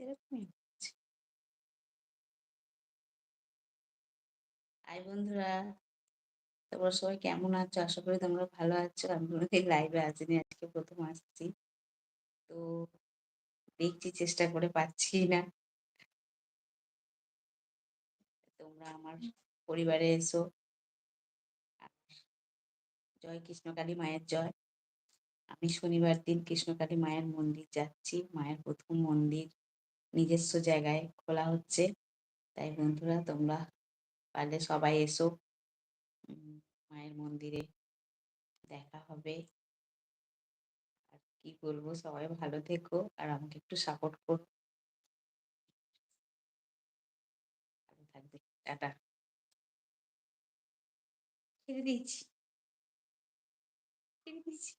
সেরকমই হচ্ছে। হাই বন্ধুরা, তোমরা সবাই কেমন আছো? আশা করি তোমরা ভালো আছো। আমি কোনোদিন লাইভে আসিনি, আজকে প্রথম আসছি। তো দেখছি চেষ্টা করে পাচ্ছি না। তোমরা আমার পরিবারে এসো। জয় কৃষ্ণকালী মায়ের জয়। আমি শনিবার দিন কৃষ্ণকালী মায়ের মন্দির যাচ্ছি। মায়ের প্রথম মন্দির নিজস্ব জায়গায় খোলা হচ্ছে। তাই বন্ধুরা, তোমরা পারলে সবাই এসো। মায়ের মন্দিরে দেখা হবে। আর কি বলব, সবাই ভালো থেকো আর আমাকে একটু সাপোর্ট করো। ভালো দিয়েছি। ছেড়ে দিয়েছি।